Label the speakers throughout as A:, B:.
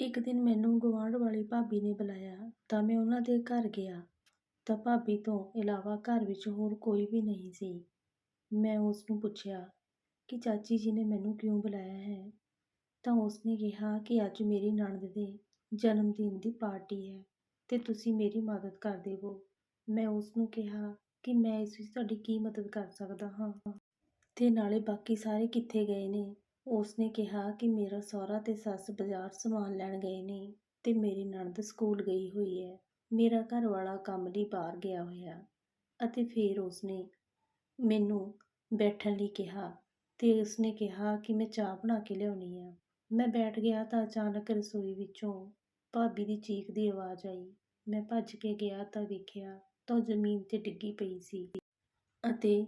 A: ਇੱਕ ਦਿਨ ਮੈਨੂੰ ਗੁਆਂਢ ਵਾਲੀ ਭਾਬੀ ਨੇ ਬੁਲਾਇਆ, ਤਾਂ ਮੈਂ ਉਹਨਾਂ ਦੇ ਘਰ ਗਿਆ। ਤਾਂ ਭਾਬੀ ਤੋਂ ਇਲਾਵਾ ਘਰ ਵਿੱਚ ਹੋਰ ਕੋਈ ਵੀ ਨਹੀਂ ਸੀ। ਮੈਂ ਉਸ ਨੂੰ ਪੁੱਛਿਆ ਕਿ ਚਾਚੀ ਜੀ ਨੇ ਮੈਨੂੰ ਕਿਉਂ ਬੁਲਾਇਆ ਹੈ? ਤਾਂ ਉਸਨੇ ਕਿਹਾ ਕਿ ਅੱਜ ਮੇਰੀ ਨਣਦ ਦੇ ਜਨਮ ਦਿਨ ਦੀ ਪਾਰਟੀ ਹੈ ਤੇ ਤੁਸੀਂ ਮੇਰੀ ਮਦਦ ਕਰ ਦੇਵੋ। ਮੈਂ ਉਸ ਨੂੰ ਕਿਹਾ ਕਿ ਮੈਂ ਇਸ ਵਿੱਚ ਤੁਹਾਡੀ ਕੀ ਮਦਦ ਕਰ ਸਕਦਾ ਹਾਂ? ਤੇ ਨਾਲੇ ਬਾਕੀ ਸਾਰੇ ਕਿੱਥੇ ਗਏ ਨੇ? ਉਸਨੇ ਕਿਹਾ ਕਿ ਮੇਰਾ ਸਹੁਰਾ ਤੇ ਸੱਸ ਬਾਜ਼ਾਰ ਸਮਾਨ ਲੈਣ ਗਏ ਨੇ ਤੇ ਮੇਰੀ ਨਣਦ ਸਕੂਲ ਗਈ ਹੋਈ ਹੈ। ਮੇਰਾ ਘਰ ਵਾਲਾ ਕੰਮ ਲਈ ਬਾਹਰ ਗਿਆ ਹੋਇਆ ਅਤੇ ਫਿਰ ਉਸਨੇ ਮੈਨੂੰ ਬੈਠਣ ਲਈ ਕਿਹਾ ਤੇ ਉਸਨੇ ਕਿਹਾ ਕਿ ਮੈਂ ਚਾਹ ਬਣਾ ਕੇ ਲਿਆਉਣੀ ਆ। ਮੈਂ ਬੈਠ ਗਿਆ ਤਾਂ ਅਚਾਨਕ ਰਸੋਈ ਵਿੱਚੋਂ ਭਾਬੀ ਦੀ ਚੀਖ ਦੀ ਆਵਾਜ਼ ਆਈ। ਮੈਂ ਭੱਜ ਕੇ ਗਿਆ ਤਾਂ ਵੇਖਿਆ ਤਾਂ ਉਹ ਜ਼ਮੀਨ ਤੇ ਡਿੱਗੀ ਪਈ ਸੀ ਅਤੇ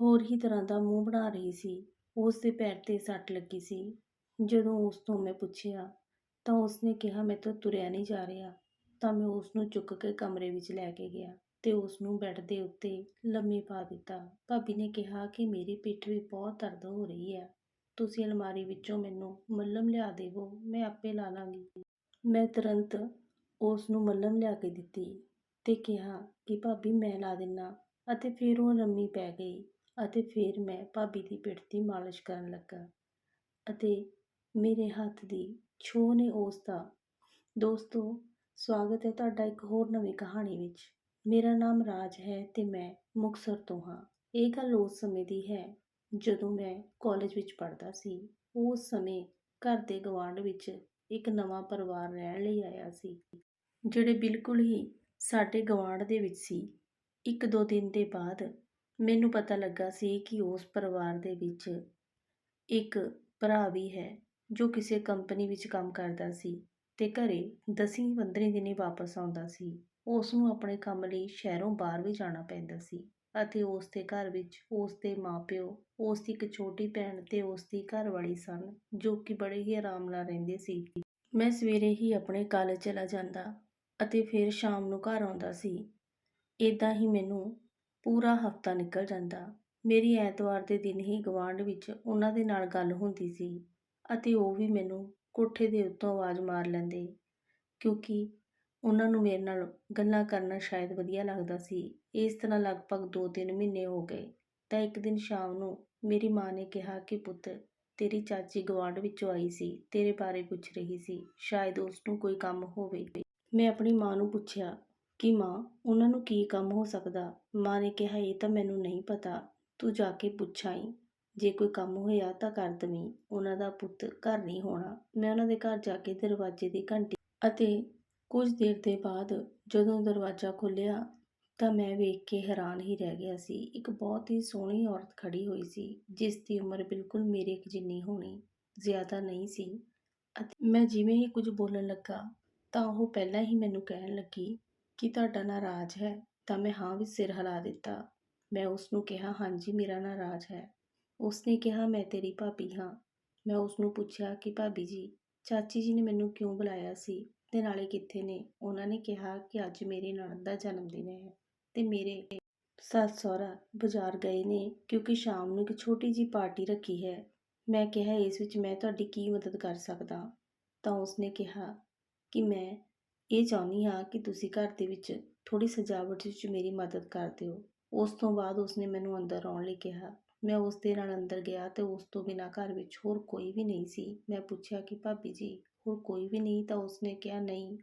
A: ਹੋਰ ਹੀ ਤਰ੍ਹਾਂ ਦਾ ਮੂੰਹ ਬਣਾ ਰਹੀ ਸੀ। ਉਸ ਦੇ ਪੈਰ ਤੇ ਸੱਟ ਲੱਗੀ ਸੀ। ਜਦੋਂ ਉਸ ਤੋਂ ਮੈਂ ਪੁੱਛਿਆ, ਤਾਂ ਉਸਨੇ ਕਿਹਾ ਮੈਂ ਤਾਂ ਤੁਰਿਆ ਨਹੀਂ ਜਾ ਰਿਹਾ, ਤਾਂ ਮੈਂ ਉਸ ਨੂੰ ਚੁੱਕ ਕੇ ਕਮਰੇ ਵਿੱਚ ਲੈ ਕੇ ਗਿਆ ਤੇ ਉਸ ਨੂੰ ਬੈੱਡ ਦੇ ਉੱਤੇ ਲੰਮੇ ਪਾ ਦਿੱਤਾ। ਭਾਬੀ ਨੇ ਕਿਹਾ ਕਿ ਮੇਰੀ ਪਿੱਠ ਵੀ ਬਹੁਤ ਦਰਦ ਹੋ ਰਹੀ ਹੈ। ਤੁਸੀਂ ਅਲਮਾਰੀ ਵਿੱਚੋਂ ਮੈਨੂੰ ਮੱਲਮ ਲਿਆ ਦੇਵੋ, ਮੈਂ ਆਪੇ ਲਾ ਲਾਂਗੀ। ਮੈਂ ਤੁਰੰਤ ਉਸ ਨੂੰ ਮੱਲਮ ਲਿਆ ਕੇ ਦਿੱਤੀ ਤੇ ਕਿਹਾ ਕਿ ਭਾਬੀ ਮੈਂ ਲਾ ਦਿੰਨਾ ਅਤੇ ਫਿਰ ਉਹ ਲੰਮੀ ਪੈ ਗਈ। ਅਤੇ ਫਿਰ ਮੈਂ ਭਾਬੀ ਦੀ ਪਿੱਠ ਦੀ ਮਾਲਿਸ਼ ਕਰਨ ਲੱਗਾ ਅਤੇ ਮੇਰੇ ਹੱਥ ਦੀ ਛੋਹ ਨੇ ਉਸ ਦਾ, ਦੋਸਤੋ, ਸਵਾਗਤ ਹੈ ਤੁਹਾਡਾ ਇੱਕ ਹੋਰ ਨਵੀਂ ਕਹਾਣੀ ਵਿੱਚ। ਮੇਰਾ ਨਾਮ ਰਾਜ ਹੈ ਤੇ ਮੈਂ ਮੁਕਤਸਰ ਤੋਂ ਹਾਂ। ਇਹ ਗੱਲ ਉਸ ਸਮੇਂ ਦੀ ਹੈ ਜਦੋਂ ਮੈਂ ਕਾਲਜ ਵਿੱਚ ਪੜ੍ਹਦਾ ਸੀ। ਉਸ ਸਮੇਂ ਘਰ ਦੇ ਗਵਾਂਢ ਵਿੱਚ ਇੱਕ ਨਵਾਂ ਪਰਿਵਾਰ ਰਹਿਣ ਲਈ ਆਇਆ ਸੀ, ਜਿਹੜੇ ਬਿਲਕੁਲ ਹੀ ਸਾਡੇ ਗਵਾਂਢ ਦੇ ਵਿੱਚ ਸੀ। ਇੱਕ ਦੋ ਦਿਨ ਦੇ ਬਾਅਦ ਮੈਨੂੰ ਪਤਾ ਲੱਗਾ ਸੀ ਕਿ ਉਸ ਪਰਿਵਾਰ ਦੇ ਵਿੱਚ ਇੱਕ ਭਰਾ ਵੀ ਹੈ, ਜੋ ਕਿਸੇ ਕੰਪਨੀ ਵਿੱਚ ਕੰਮ ਕਰਦਾ ਸੀ ਤੇ ਘਰੇ ਦਸੀਂ 15 ਦਿਨੀ ਵਾਪਸ ਆਉਂਦਾ ਸੀ। ਉਸ ਨੂੰ ਆਪਣੇ ਕੰਮ ਲਈ ਸ਼ਹਿਰੋਂ ਬਾਹਰ ਵੀ ਜਾਣਾ ਪੈਂਦਾ ਸੀ ਅਤੇ ਉਸ ਦੇ ਘਰ ਵਿੱਚ ਉਸ ਦੇ ਮਾਪਿਓ, ਉਸ ਦੀ ਇੱਕ ਛੋਟੀ ਭੈਣ ਅਤੇ ਉਸ ਦੀ ਘਰਵਾਲੀ ਸਨ, ਜੋ ਕਿ ਬੜੇ ਹੀ ਆਰਾਮ ਨਾਲ ਰਹਿੰਦੇ ਸੀ। ਮੈਂ ਸਵੇਰੇ ਹੀ ਆਪਣੇ ਕਾਲਜ ਚਲਾ ਜਾਂਦਾ ਅਤੇ ਫਿਰ ਸ਼ਾਮ ਨੂੰ ਘਰ ਆਉਂਦਾ ਸੀ। ਇੱਦਾਂ ਹੀ ਮੈਨੂੰ ਪੂਰਾ ਹਫਤਾ ਨਿਕਲ ਜਾਂਦਾ। ਮੇਰੀ ਐਤਵਾਰ ਦੇ ਦਿਨ ਹੀ ਗਵਾਂਢ ਵਿੱਚ ਉਹਨਾਂ ਦੇ ਨਾਲ ਗੱਲ ਹੁੰਦੀ ਸੀ ਅਤੇ ਉਹ ਵੀ ਮੈਨੂੰ ਕੋਠੇ ਦੇ ਉੱਤੋਂ ਆਵਾਜ਼ ਮਾਰ ਲੈਂਦੇ ਕਿਉਂਕਿ ਉਹਨਾਂ ਨੂੰ ਮੇਰੇ ਨਾਲ ਗੱਲਾਂ ਕਰਨਾ ਸ਼ਾਇਦ ਵਧੀਆ ਲੱਗਦਾ ਸੀ। ਇਸ ਤਰ੍ਹਾਂ ਲਗਭਗ 2-3 ਮਹੀਨੇ ਹੋ ਗਏ। ਤਾਂ ਇੱਕ ਦਿਨ ਸ਼ਾਮ ਨੂੰ ਮੇਰੀ ਮਾਂ ਨੇ ਕਿਹਾ ਕਿ, ਪੁੱਤ, ਤੇਰੀ ਚਾਚੀ ਗਵਾਂਢ ਵਿੱਚੋਂ ਆਈ ਸੀ। ਤੇਰੇ ਬਾਰੇ ਪੁੱਛ ਰਹੀ ਸੀ। ਸ਼ਾਇਦ ਉਸ ਨੂੰ ਕੋਈ ਕੰਮ ਹੋਵੇ। ਮੈਂ ਆਪਣੀ ਮਾਂ ਨੂੰ ਪੁੱਛਿਆ ਕਿ ਮਾਂ, ਉਹਨਾਂ ਨੂੰ ਕੀ ਕੰਮ ਹੋ ਸਕਦਾ? ਮਾਂ ਨੇ ਕਿਹਾ, ਇਹ ਤਾਂ ਮੈਨੂੰ ਨਹੀਂ ਪਤਾ। ਤੂੰ ਜਾ ਕੇ ਪੁੱਛ ਆਈ। ਜੇ ਕੋਈ ਕੰਮ ਹੋਇਆ ਤਾਂ ਕਰ ਦਵੀਂ। ਉਹਨਾਂ ਦਾ ਪੁੱਤ ਘਰ ਨਹੀਂ ਹੋਣਾ। ਮੈਂ ਉਹਨਾਂ ਦੇ ਘਰ ਜਾ ਕੇ ਦਰਵਾਜ਼ੇ ਦੀ ਘੰਟੀ ਅਤੇ ਕੁਝ ਦੇਰ ਦੇ ਬਾਅਦ ਜਦੋਂ ਦਰਵਾਜ਼ਾ ਖੁੱਲਿਆ ਤਾਂ ਮੈਂ ਵੇਖ ਕੇ ਹੈਰਾਨ ਹੀ ਰਹਿ ਗਿਆ ਸੀ। ਇੱਕ ਬਹੁਤ ਹੀ ਸੋਹਣੀ ਔਰਤ ਖੜੀ ਹੋਈ ਸੀ, ਜਿਸ ਦੀ ਉਮਰ ਬਿਲਕੁਲ ਮੇਰੇ ਜਿੰਨੀ ਹੋਣੀ, ਜ਼ਿਆਦਾ ਨਹੀਂ ਸੀ। ਅਤੇ ਮੈਂ ਜਿਵੇਂ ਹੀ ਕੁਝ ਬੋਲਣ ਲੱਗਾ ਤਾਂ ਉਹ ਪਹਿਲਾਂ ਹੀ ਮੈਨੂੰ ਕਹਿਣ ਲੱਗੀ ਕੀ ਤੁਹਾਡਾ ਨਾਂ ਰਾਜ ਹੈ, ਤਾਂ ਮੈਂ ਹਾਂ ਵਿੱਚ ਸਿਰ ਹਿਲਾ ਦਿੱਤਾ। ਮੈਂ ਉਸ ਨੂੰ ਕਿਹਾ, ਹਾਂਜੀ, ਮੇਰਾ ਨਾਂ ਰਾਜ ਹੈ। ਉਸਨੇ ਕਿਹਾ, ਮੈਂ ਤੇਰੀ ਭਾਬੀ ਹਾਂ। ਮੈਂ ਉਸ ਨੂੰ ਪੁੱਛਿਆ ਕਿ, ਭਾਬੀ ਜੀ, ਚਾਚੀ ਜੀ ਨੇ ਮੈਨੂੰ ਕਿਉਂ ਬੁਲਾਇਆ ਸੀ? ਤੇ ਨਾਲੇ ਕਿੱਥੇ ਨੇ? ਉਹਨਾਂ ਨੇ ਕਿਹਾ ਕਿ, ਅੱਜ ਮੇਰੇ ਨਣਦ ਦਾ ਜਨਮ ਦਿਨ ਹੈ ਤੇ ਮੇਰੇ ਸੱਸ ਸਹੁਰਾ ਬਾਜ਼ਾਰ ਗਏ ਨੇ ਕਿਉਂਕਿ ਸ਼ਾਮ ਨੂੰ ਇੱਕ ਛੋਟੀ ਜੀ ਪਾਰਟੀ ਰੱਖੀ ਹੈ। ਮੈਂ ਕਿਹਾ, ਇਸ ਵਿੱਚ ਮੈਂ ਤੁਹਾਡੀ ਕੀ ਮਦਦ ਕਰ ਸਕਦਾ? ਤਾਂ ਉਸਨੇ ਕਿਹਾ ਕਿ, ਮੈਂ ਇਹ ਚਾਹੁੰਦੀ ਹਾਂ ਕਿ ਤੁਸੀਂ ਘਰ ਦੇ ਵਿੱਚ ਥੋੜ੍ਹੀ ਸਜਾਵਟ ਵਿੱਚ ਮੇਰੀ ਮਦਦ ਕਰ ਦਿਓ। ਉਸ ਤੋਂ ਬਾਅਦ ਉਸਨੇ ਮੈਨੂੰ ਅੰਦਰ ਆਉਣ ਲਈ ਕਿਹਾ। ਮੈਂ ਉਸ ਦੇ ਨਾਲ ਅੰਦਰ ਗਿਆ ਤੇ ਉਸ ਤੋਂ ਬਿਨਾਂ ਘਰ ਵਿੱਚ ਹੋਰ ਕੋਈ ਵੀ ਨਹੀਂ ਸੀ। ਮੈਂ ਪੁੱਛਿਆ ਕਿ, ਭਾਬੀ ਜੀ, ਹੋਰ ਕੋਈ ਵੀ ਨਹੀਂ? ਤਾਂ ਉਸਨੇ ਕਿਹਾ, ਨਹੀਂ।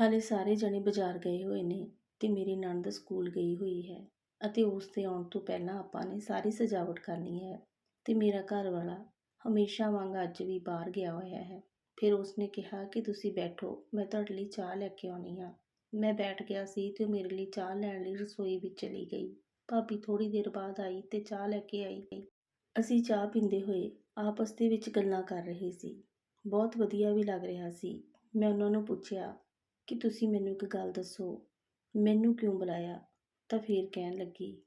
A: ਹਾਲੇ ਸਾਰੇ ਜਣੇ ਬਾਜ਼ਾਰ ਗਏ ਹੋਏ ਨੇ ਤੇ ਮੇਰੀ ਨਣਦ ਸਕੂਲ ਗਈ ਹੋਈ ਹੈ ਅਤੇ ਉਸ ਦੇ ਆਉਣ ਤੋਂ ਪਹਿਲਾਂ ਆਪਾਂ ਨੇ ਸਾਰੀ ਸਜਾਵਟ ਕਰਨੀ ਹੈ ਤੇ ਮੇਰਾ ਘਰ ਵਾਲਾ ਹਮੇਸ਼ਾ ਵਾਂਗ ਅੱਜ ਵੀ ਬਾਹਰ ਗਿਆ ਹੋਇਆ ਹੈ। ਫਿਰ ਉਸਨੇ ਕਿਹਾ ਕਿ ਤੁਸੀਂ ਬੈਠੋ, ਮੈਂ ਤੁਹਾਡੇ ਲਈ ਚਾਹ ਲੈ ਕੇ ਆਉਣੀ ਆ ਮੈਂ ਬੈਠ ਗਿਆ ਸੀ ਤੇ ਮੇਰੇ ਲਈ ਚਾਹ ਲੈਣ ਲਈ ਰਸੋਈ ਵਿੱਚ ਚਲੀ ਗਈ। ਭਾਬੀ ਥੋੜੀ ਦੇਰ ਬਾਅਦ ਆਈ ਤੇ ਚਾਹ ਲੈ ਕੇ ਆਈ। ਅਸੀਂ ਚਾਹ ਪੀਂਦੇ ਹੋਏ ਆਪਸ ਦੇ ਵਿੱਚ ਗੱਲਾਂ ਕਰ ਰਹੇ ਸੀ। ਬਹੁਤ ਵਧੀਆ ਵੀ ਲੱਗ ਰਿਹਾ ਸੀ। ਮੈਂ ਉਹਨਾਂ ਨੂੰ ਪੁੱਛਿਆ ਕਿ ਤੁਸੀਂ ਮੈਨੂੰ ਇੱਕ ਗੱਲ ਦੱਸੋ। ਮੈਨੂੰ ਕਿਉਂ ਬੁਲਾਇਆ? ਤਾਂ ਫਿਰ ਕਹਿਣ ਲੱਗੀ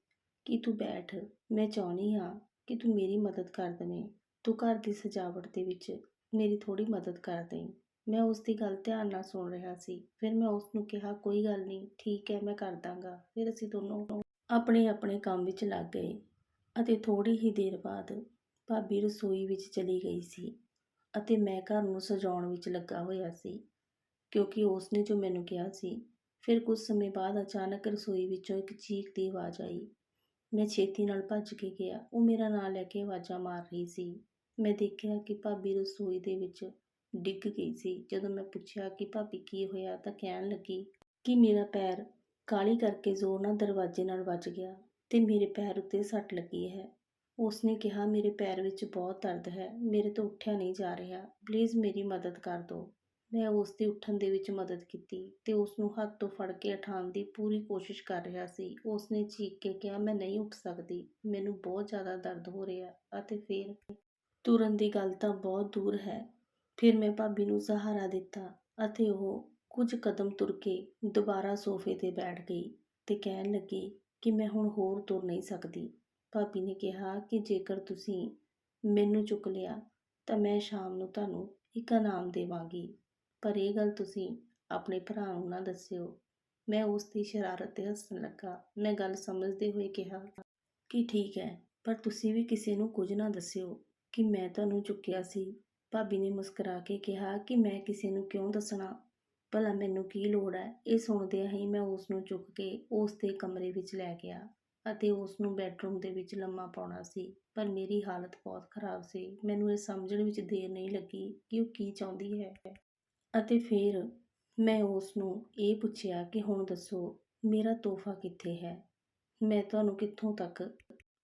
A: ਕਿ ਤੂੰ ਬੈਠ, ਮੈਂ ਚਾਹੁੰਦੀ ਹਾਂ ਕਿ ਤੂੰ ਮੇਰੀ ਮਦਦ ਕਰ ਦੇਵੇਂ। ਤੂੰ ਘਰ ਦੀ ਸਜਾਵਟ ਦੇ ਵਿੱਚ ਮੇਰੀ ਥੋੜੀ ਮਦਦ ਕਰ ਦੇਈਂ। ਮੈਂ ਉਸ ਦੀ ਗੱਲ ਧਿਆਨ ਨਾਲ ਸੁਣ ਰਿਹਾ ਸੀ। ਫਿਰ ਮੈਂ ਉਸ ਨੂੰ ਕਿਹਾ, ਕੋਈ ਗੱਲ ਨਹੀਂ, ਠੀਕ ਹੈ, ਮੈਂ ਕਰ ਦਾਂਗਾ। ਫਿਰ ਅਸੀਂ ਦੋਨੋਂ ਆਪਣੇ ਆਪਣੇ ਕੰਮ ਵਿੱਚ ਲੱਗ ਗਏ ਅਤੇ ਥੋੜੀ ਹੀ ਦੇਰ ਬਾਅਦ ਭਾਬੀ ਰਸੋਈ ਵਿੱਚ ਚਲੀ ਗਈ ਸੀ ਅਤੇ ਮੈਂ ਘਰ ਨੂੰ ਸਜਾਉਣ ਵਿੱਚ ਲੱਗਾ ਹੋਇਆ ਸੀ ਕਿਉਂਕਿ ਉਸ ਨੇ ਜੋ ਮੈਨੂੰ ਕਿਹਾ ਸੀ, ਫਿਰ ਕੁਝ ਸਮੇਂ ਬਾਅਦ ਅਚਾਨਕ ਰਸੋਈ ਵਿੱਚੋਂ ਇੱਕ ਚੀਖ ਦੀ ਆਵਾਜ਼ ਆਈ। ਮੈਂ ਛੇਤੀ ਨਾਲ ਭੱਜ ਕੇ ਗਿਆ। ਉਹ ਮੇਰਾ ਨਾਂ ਲੈ ਕੇ ਆਵਾਜ਼ਾਂ ਮਾਰ ਰਹੀ ਸੀ। ਮੈਂ ਦੇਖਿਆ ਕਿ ਭਾਬੀ ਰਸੋਈ ਦੇ ਵਿੱਚ ਡਿੱਗ ਗਈ ਸੀ। ਜਦੋਂ ਮੈਂ ਪੁੱਛਿਆ ਕਿ ਭਾਬੀ ਕੀ ਹੋਇਆ ਤਾਂ ਕਹਿਣ ਲੱਗੀ ਕਿ ਮੇਰਾ ਪੈਰ ਕਾਲੀ ਕਰਕੇ ਜ਼ੋਰ ਨਾਲ ਦਰਵਾਜ਼ੇ ਨਾਲ ਵੱਜ ਗਿਆ ਤੇ ਮੇਰੇ ਪੈਰ ਉੱਤੇ ਸੱਟ ਲੱਗੀ ਹੈ। ਉਸਨੇ ਕਿਹਾ, ਮੇਰੇ ਪੈਰ ਵਿੱਚ ਬਹੁਤ ਦਰਦ ਹੈ, ਮੇਰੇ ਤੋਂ ਉੱਠਿਆ ਨਹੀਂ ਜਾ ਰਿਹਾ। ਪਲੀਜ਼ ਮੇਰੀ ਮਦਦ ਕਰ ਦਿਓ ਮੈਂ ਉਸ ਦੀ ਉੱਠਣ ਦੇ ਵਿੱਚ ਮਦਦ ਕੀਤੀ ਤੇ ਉਸ ਨੂੰ ਹੱਥ ਤੋਂ ਫੜ ਕੇ ਉਠਾਉਣ ਦੀ ਪੂਰੀ ਕੋਸ਼ਿਸ਼ ਕਰ ਰਿਹਾ ਸੀ। ਉਸ ਨੇ ਚੀਕ ਕੇ ਕਿਹਾ, ਮੈਂ ਨਹੀਂ ਉੱਠ ਸਕਦੀ, ਮੈਨੂੰ ਬਹੁਤ ਜ਼ਿਆਦਾ ਦਰਦ ਹੋ ਰਿਹਾ ਅਤੇ ਫਿਰ ਤੁਰਨ ਦੀ ਗੱਲ ਤਾਂ ਬਹੁਤ ਦੂਰ ਹੈ। ਫਿਰ ਮੈਂ ਭਾਬੀ ਨੂੰ ਸਹਾਰਾ ਦਿੱਤਾ ਅਤੇ ਉਹ ਕੁਝ ਕਦਮ ਤੁਰ ਕੇ ਦੁਬਾਰਾ ਸੋਫੇ ਤੇ ਬੈਠ ਗਈ ਤੇ ਕਹਿਣ ਲੱਗੀ ਕਿ ਮੈਂ ਹੁਣ ਹੋਰ ਤੁਰ ਨਹੀਂ ਸਕਦੀ। ਭਾਬੀ ਨੇ ਕਿਹਾ ਕਿ ਜੇਕਰ ਤੁਸੀਂ ਮੈਨੂੰ ਚੁੱਕ ਲਿਆ ਤਾਂ ਮੈਂ ਸ਼ਾਮ ਨੂੰ ਤੁਹਾਨੂੰ ਇੱਕ ਇਨਾਮ ਦੇਵਾਂਗੀ। ਪਰ ਇਹ ਗੱਲ ਤੁਸੀਂ ਆਪਣੇ ਭਰਾ ਨੂੰ ਨਾ ਦੱਸਿਓ। ਮੈਂ ਉਸ ਦੀ ਸ਼ਰਾਰਤ ਤੇ ਹੱਸਣ ਲੱਗਾ। ਮੈਂ ਗੱਲ ਸਮਝਦੇ ਹੋਏ ਕਿਹਾ ਕਿ ਠੀਕ ਹੈ, ਪਰ ਤੁਸੀਂ ਵੀ ਕਿਸੇ ਨੂੰ ਕੁਝ ਨਾ ਦੱਸਿਓ। ਕਿ ਮੈਂ ਤੁਹਾਨੂੰ ਚੁੱਕਿਆ ਸੀ। ਭਾਬੀ ਨੇ ਮੁਸਕਰਾ ਕੇ ਕਿਹਾ ਕਿ ਮੈਂ ਕਿਸੇ ਨੂੰ ਕਿਉਂ ਦੱਸਣਾ? ਭਲਾ ਮੈਨੂੰ ਕੀ ਲੋੜ ਹੈ ਇਹ ਸੁਣਦਿਆਂ ਹੀ ਮੈਂ ਉਸ ਨੂੰ ਚੁੱਕ ਕੇ ਉਸ ਦੇ ਕਮਰੇ ਵਿੱਚ ਲੈ ਗਿਆ ਅਤੇ ਉਸ ਨੂੰ ਬੈੱਡਰੂਮ ਦੇ ਵਿੱਚ ਲੰਮਾ ਪਾਉਣਾ ਸੀ। ਪਰ ਮੇਰੀ ਹਾਲਤ ਬਹੁਤ ਖਰਾਬ ਸੀ। ਮੈਨੂੰ ਇਹ ਸਮਝਣ ਵਿੱਚ ਦੇਰ ਨਹੀਂ ਲੱਗੀ ਕਿ ਉਹ ਕੀ ਚਾਹੁੰਦੀ ਹੈ। ਅਤੇ ਫਿਰ ਮੈਂ ਉਸ ਨੂੰ ਇਹ ਪੁੱਛਿਆ ਕਿ ਹੁਣ ਦੱਸੋ, ਮੇਰਾ ਤੋਹਫਾ ਕਿੱਥੇ ਹੈ? ਮੈਂ ਤੁਹਾਨੂੰ ਕਿੱਥੋਂ ਤੱਕ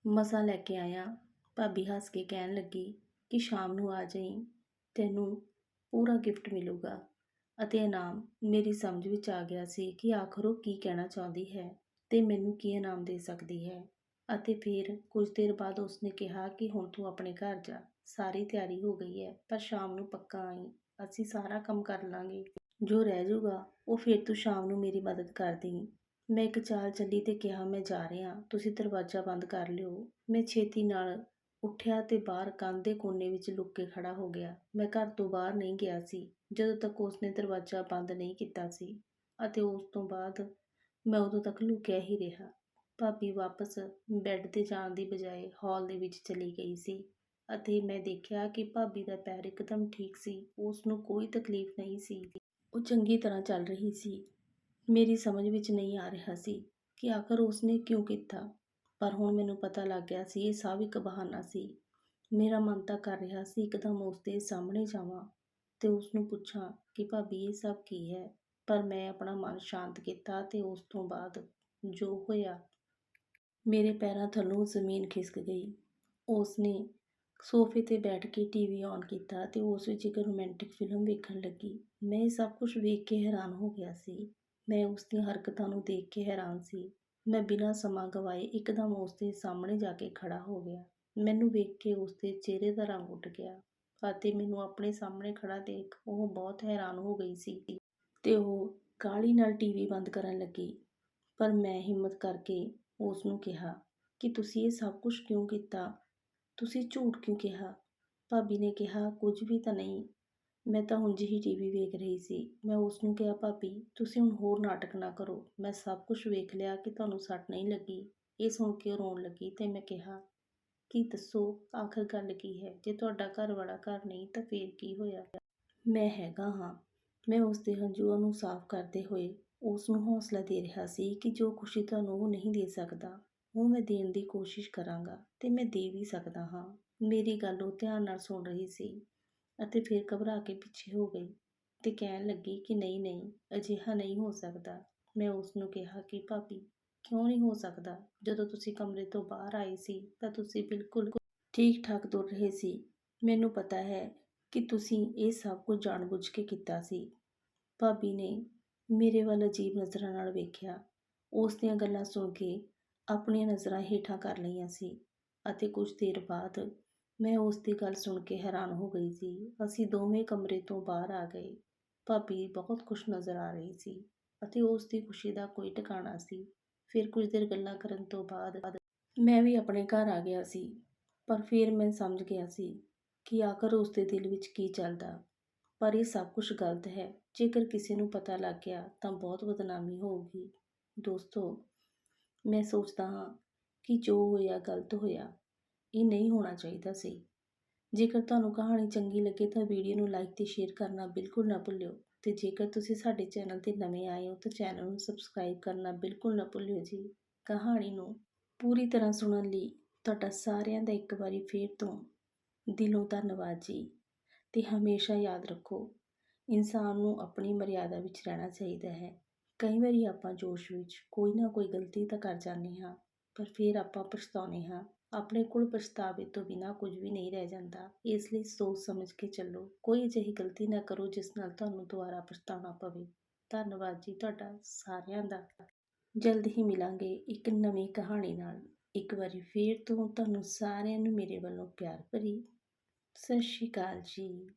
A: ਮਸਾ ਲੈ ਕੇ ਆਇਆ? ਭਾਬੀ ਹੱਸ ਕੇ ਕਹਿਣ ਲੱਗੀ ਕਿ ਸ਼ਾਮ ਨੂੰ ਆ ਜਾਈਂ, ਤੈਨੂੰ ਪੂਰਾ ਗਿਫਟ ਮਿਲੂਗਾ। ਅਤੇ ਇਨਾਮ ਮੇਰੀ ਸਮਝ ਵਿੱਚ ਆ ਗਿਆ ਸੀ ਕਿ ਆਖਰ ਉਹ ਕੀ ਕਹਿਣਾ ਚਾਹੁੰਦੀ ਹੈ ਤੇ ਮੈਨੂੰ ਕੀ ਇਨਾਮ ਦੇ ਸਕਦੀ ਹੈ। ਅਤੇ ਫਿਰ ਕੁਝ ਦੇਰ ਬਾਅਦ ਉਸਨੇ ਕਿਹਾ ਕਿ ਹੁਣ ਤੂੰ ਆਪਣੇ ਘਰ ਜਾ, ਸਾਰੀ ਤਿਆਰੀ ਹੋ ਗਈ ਹੈ, ਪਰ ਸ਼ਾਮ ਨੂੰ ਪੱਕਾ ਆਈ, ਅਸੀਂ ਸਾਰਾ ਕੰਮ ਕਰ ਲਾਂਗੇ। ਜੋ ਰਹਿ ਜਾਊਗਾ, ਉਹ ਫਿਰ ਤੂੰ ਸ਼ਾਮ ਨੂੰ ਮੇਰੀ ਮਦਦ ਕਰ ਦੇਈਂ। ਮੈਂ ਇੱਕ ਚਾਲ ਚੱਲੀ ਤੇ ਕਿਹਾ, ਮੈਂ ਜਾ ਰਿਹਾ, ਤੁਸੀਂ ਦਰਵਾਜ਼ਾ ਬੰਦ ਕਰ ਲਿਓ, ਮੈਂ ਛੇਤੀ ਨਾਲ ਉੱਠਿਆ ਤੇ ਬਾਹਰ ਕੰਧ ਦੇ ਕੋਨੇ ਵਿੱਚ ਲੁੱਕ ਕੇ ਖੜਾ ਹੋ ਗਿਆ। ਮੈਂ ਘਰ ਤੋਂ ਬਾਹਰ ਨਹੀਂ ਗਿਆ ਸੀ, ਜਦੋਂ ਤੱਕ ਉਸਨੇ ਦਰਵਾਜ਼ਾ ਬੰਦ ਨਹੀਂ ਕੀਤਾ ਸੀ ਅਤੇ ਉਸ ਤੋਂ ਬਾਅਦ ਮੈਂ ਉਦੋਂ ਤੱਕ ਲੁਕਿਆ ਹੀ ਰਿਹਾ। ਭਾਬੀ ਵਾਪਸ ਬੈੱਡ ਤੇ ਜਾਣ ਦੀ ਬਜਾਏ ਹਾਲ ਦੇ ਵਿੱਚ ਚਲੀ ਗਈ ਸੀ ਅਤੇ ਮੈਂ ਦੇਖਿਆ ਕਿ ਭਾਬੀ ਦਾ ਪੈਰ ਇੱਕਦਮ ਠੀਕ ਸੀ ਉਸ ਨੂੰ ਕੋਈ ਤਕਲੀਫ ਨਹੀਂ ਸੀ। ਉਹ ਚੰਗੀ ਤਰ੍ਹਾਂ ਚੱਲ ਰਹੀ ਸੀ। ਮੇਰੀ ਸਮਝ ਵਿੱਚ ਨਹੀਂ ਆ ਰਿਹਾ ਸੀ ਕਿ ਆਖਰ ਉਸਨੇ ਕਿਉਂ ਕੀਤਾ। ਪਰ ਹੁਣ ਮੈਨੂੰ ਪਤਾ ਲੱਗ ਗਿਆ ਸੀ, ਇਹ ਸਭ ਇੱਕ ਬਹਾਨਾ ਸੀ। ਮੇਰਾ ਮਨ ਤਾਂ ਕਰ ਰਿਹਾ ਸੀ, ਇੱਕਦਮ ਉਸ ਦੇ ਸਾਹਮਣੇ ਜਾਵਾਂ ਤੇ ਉਸ ਨੂੰ ਪੁੱਛਾਂ ਕਿ ਭਾਬੀ, ਇਹ ਸਭ ਕੀ ਹੈ? ਪਰ ਮੈਂ ਆਪਣਾ ਮਨ ਸ਼ਾਂਤ ਕੀਤਾ ਤੇ ਉਸ ਤੋਂ ਬਾਅਦ ਜੋ ਹੋਇਆ, ਮੇਰੇ ਪੈਰਾਂ ਥੱਲੋਂ ਜ਼ਮੀਨ ਖਿਸਕ ਗਈ। ਉਸ ਨੇ ਸੋਫੇ ਤੇ ਬੈਠ ਕੇ ਟੀਵੀ ਔਨ ਕੀਤਾ ਤੇ ਉਸ ਵਿੱਚ ਇੱਕ ਰੋਮਾਂਟਿਕ ਫਿਲਮ ਵੇਖਣ ਲੱਗੀ। ਮੈਂ ਇਹ ਸਭ ਕੁਝ ਵੇਖ ਕੇ ਹੈਰਾਨ ਹੋ ਗਿਆ ਸੀ। ਮੈਂ ਉਸ ਦੀਆਂ ਹਰਕਤਾਂ ਨੂੰ ਦੇਖ ਕੇ ਹੈਰਾਨ ਸੀ। ਮੈਂ ਬਿਨਾਂ ਸਮਾਂ ਗਵਾਏ ਇੱਕਦਮ ਉਸ ਦੇ ਸਾਹਮਣੇ ਜਾ ਕੇ ਖੜਾ ਹੋ ਗਿਆ। ਮੈਨੂੰ ਵੇਖ ਕੇ ਉਸ ਦੇ ਚਿਹਰੇ ਦਾ ਰੰਗ ਉੱਡ ਗਿਆ ਅਤੇ ਮੈਨੂੰ ਆਪਣੇ ਸਾਹਮਣੇ ਖੜਾ ਦੇਖ ਉਹ ਬਹੁਤ ਹੈਰਾਨ ਹੋ ਗਈ ਸੀ ਤੇ ਉਹ ਕਾਹਲੀ ਨਾਲ ਟੀਵੀ ਬੰਦ ਕਰਨ ਲੱਗੀ। ਪਰ ਮੈਂ ਹਿੰਮਤ ਕਰਕੇ ਉਸ ਨੂੰ ਕਿਹਾ ਕਿ ਤੁਸੀਂ ਇਹ ਸਭ ਕੁਝ ਕਿਉਂ ਕੀਤਾ? ਤੁਸੀਂ ਝੂਠ ਕਿਉਂ ਕਿਹਾ? ਭਾਬੀ ਨੇ ਕਿਹਾ, ਕੁਝ ਵੀ ਤਾਂ ਨਹੀਂ। ਮੈਂ ਤਾਂ ਉਂਝ ਹੀ ਟੀਵੀ ਵੇਖ ਰਹੀ ਸੀ। ਮੈਂ ਉਸ ਨੂੰ ਕਿਹਾ, ਭਾਬੀ, ਤੁਸੀਂ ਹੁਣ ਹੋਰ ਨਾਟਕ ਨਾ ਕਰੋ। ਮੈਂ ਸਭ ਕੁਝ ਵੇਖ ਲਿਆ ਕਿ ਤੁਹਾਨੂੰ ਸੱਟ ਨਹੀਂ ਲੱਗੀ। ਇਹ ਸੁਣ ਕੇ ਉਹ ਰੋਣ ਲੱਗੀ ਤੇ ਮੈਂ ਕਿਹਾ, ਕਿ ਦੱਸੋ, ਆਖਰ ਗੱਲ ਕੀ ਹੈ? ਜੇ ਤੁਹਾਡਾ ਘਰ ਵਾਲਾ ਘਰ ਨਹੀਂ ਤਾਂ ਫੇਰ ਕੀ ਹੋਇਆ? ਮੈਂ ਹੈਗਾ ਹਾਂ। ਮੈਂ ਉਸ ਦੇ ਹੰਝੂਆਂ ਨੂੰ ਸਾਫ਼ ਕਰਦੇ ਹੋਏ ਉਸ ਨੂੰ ਹੌਸਲਾ ਦੇ ਰਿਹਾ ਸੀ ਕਿ ਜੋ ਖੁਸ਼ੀ ਤੁਹਾਨੂੰ ਉਹ ਨਹੀਂ ਦੇ ਸਕਦਾ, ਉਹ ਮੈਂ ਦੇਣ ਦੀ ਕੋਸ਼ਿਸ਼ ਕਰਾਂਗਾ ਤੇ ਮੈਂ ਦੇ ਵੀ ਸਕਦਾ ਹਾਂ। ਮੇਰੀ ਗੱਲ ਉਹ ਧਿਆਨ ਨਾਲ ਸੁਣ ਰਹੀ ਸੀ। ਅਤੇ ਫਿਰ ਘਬਰਾ ਕੇ ਪਿੱਛੇ ਹੋ ਗਈ ਤੇ ਕਹਿਣ ਲੱਗੀ ਕਿ ਨਹੀਂ ਨਹੀਂ, ਅਜਿਹਾ ਨਹੀਂ ਹੋ ਸਕਦਾ। ਮੈਂ ਉਸ ਨੂੰ ਕਿਹਾ ਕਿ ਭਾਬੀ, ਕਿਉਂ ਨਹੀਂ ਹੋ ਸਕਦਾ? ਜਦੋਂ ਤੁਸੀਂ ਕਮਰੇ ਤੋਂ ਬਾਹਰ ਆਏ ਸੀ ਤਾਂ ਤੁਸੀਂ ਬਿਲਕੁਲ ਠੀਕ ਠਾਕ ਤੁਰ ਰਹੇ ਸੀ। ਮੈਨੂੰ ਪਤਾ ਹੈ ਕਿ ਤੁਸੀਂ ਇਹ ਸਭ ਕੁਝ ਜਾਣਬੁੱਝ ਕੇ ਕੀਤਾ ਸੀ। ਭਾਬੀ ਨੇ ਮੇਰੇ ਵੱਲ ਅਜੀਬ ਨਜ਼ਰਾਂ ਨਾਲ ਵੇਖਿਆ। ਉਸ ਦੀਆਂ ਗੱਲਾਂ ਸੁਣ ਕੇ ਆਪਣੀਆਂ ਨਜ਼ਰਾਂ ਹੇਠਾਂ ਕਰ ਲਈਆਂ ਸੀ ਅਤੇ ਕੁਝ ਦੇਰ ਬਾਅਦ ਮੈਂ ਉਸ ਦੀ ਗੱਲ ਸੁਣ ਕੇ ਹੈਰਾਨ ਹੋ ਗਈ ਸੀ। ਅਸੀਂ ਦੋਵੇਂ ਕਮਰੇ ਤੋਂ ਬਾਹਰ ਆ ਗਏ। ਭਾਬੀ ਬਹੁਤ ਖੁਸ਼ ਨਜ਼ਰ ਆ ਰਹੀ ਸੀ ਅਤੇ ਉਸ ਦੀ ਖੁਸ਼ੀ ਦਾ ਕੋਈ ਟਿਕਾਣਾ ਸੀ। ਫਿਰ ਕੁਝ ਦੇਰ ਗੱਲਾਂ ਕਰਨ ਤੋਂ ਬਾਅਦ ਮੈਂ ਵੀ ਆਪਣੇ ਘਰ ਆ ਗਿਆ ਸੀ। ਪਰ ਫਿਰ ਮੈਂ ਸਮਝ ਗਿਆ ਸੀ ਕਿ ਆਖਰ ਉਸ ਦੇ ਦਿਲ ਵਿੱਚ ਕੀ ਚੱਲਦਾ। ਪਰ ਇਹ ਸਭ ਕੁਝ ਗਲਤ ਹੈ। ਜੇਕਰ ਕਿਸੇ ਨੂੰ ਪਤਾ ਲੱਗ ਗਿਆ ਤਾਂ ਬਹੁਤ ਬਦਨਾਮੀ ਹੋਊਗੀ। ਦੋਸਤੋ, ਮੈਂ ਸੋਚਦਾ ਹਾਂ ਕਿ ਜੋ ਹੋਇਆ ਗਲਤ ਹੋਇਆ। ਇਹ ਨਹੀਂ ਹੋਣਾ ਚਾਹੀਦਾ ਸੀ। ਜੇਕਰ ਤੁਹਾਨੂੰ ਕਹਾਣੀ ਚੰਗੀ ਲੱਗੇ ਤਾਂ ਵੀਡੀਓ ਨੂੰ ਲਾਈਕ ਤੇ ਸ਼ੇਅਰ ਕਰਨਾ ਬਿਲਕੁਲ ਨਾ ਭੁੱਲਿਓ ਤੇ ਜੇਕਰ ਤੁਸੀਂ ਸਾਡੇ ਚੈਨਲ ਤੇ ਨਵੇਂ ਆਏ ਹੋ ਤਾਂ ਚੈਨਲ ਨੂੰ ਸਬਸਕ੍ਰਾਈਬ ਕਰਨਾ ਬਿਲਕੁਲ ਨਾ ਭੁੱਲਿਓ ਜੀ। ਕਹਾਣੀ ਨੂੰ ਪੂਰੀ ਤਰ੍ਹਾਂ ਸੁਣਨ ਲਈ ਤੁਹਾਡਾ ਸਾਰਿਆਂ ਦਾ ਇੱਕ ਵਾਰੀ ਫੇਰ ਤੋਂ ਦਿਲੋਂ ਧੰਨਵਾਦ ਜੀ ਤੇ ਹਮੇਸ਼ਾ ਯਾਦ ਰੱਖੋ, ਇਨਸਾਨ ਨੂੰ ਆਪਣੀ ਮਰਿਆਦਾ ਵਿੱਚ ਰਹਿਣਾ ਚਾਹੀਦਾ ਹੈ। ਕਈ ਵਾਰੀ ਆਪਾਂ ਜੋਸ਼ ਵਿੱਚ ਕੋਈ ਨਾ ਕੋਈ ਗਲਤੀ ਤਾਂ ਕਰ ਜਾਂਦੇ ਹਾਂ, ਪਰ ਫਿਰ ਆਪਾਂ ਪਛਤਾਉਂਦੇ ਹਾਂ। ਆਪਣੇ ਕੋਲ ਪਛਤਾਵੇ ਤੋਂ ਬਿਨਾ ਕੁਝ ਵੀ ਨਹੀਂ ਰਹਿ ਜਾਂਦਾ। ਇਸ ਲਈ ਸੋਚ ਸਮਝ ਕੇ ਚੱਲੋ। ਕੋਈ ਅਜਿਹੀ ਗਲਤੀ ਨਾ ਕਰੋ ਜਿਸ ਨਾਲ ਤੁਹਾਨੂੰ ਦੁਬਾਰਾ ਪਛਤਾਉਣਾ ਪਵੇ। ਧੰਨਵਾਦ ਜੀ ਤੁਹਾਡਾ ਸਾਰਿਆਂ ਦਾ। ਜਲਦ ਹੀ ਮਿਲਾਂਗੇ ਇੱਕ ਨਵੀਂ ਕਹਾਣੀ ਨਾਲ। ਇੱਕ ਵਾਰੀ ਫੇਰ ਤੋਂ ਤੁਹਾਨੂੰ ਸਾਰਿਆਂ ਨੂੰ ਮੇਰੇ ਵੱਲੋਂ ਪਿਆਰ ਭਰੀ ਸਤਿ ਸ਼੍ਰੀ ਅਕਾਲ ਜੀ।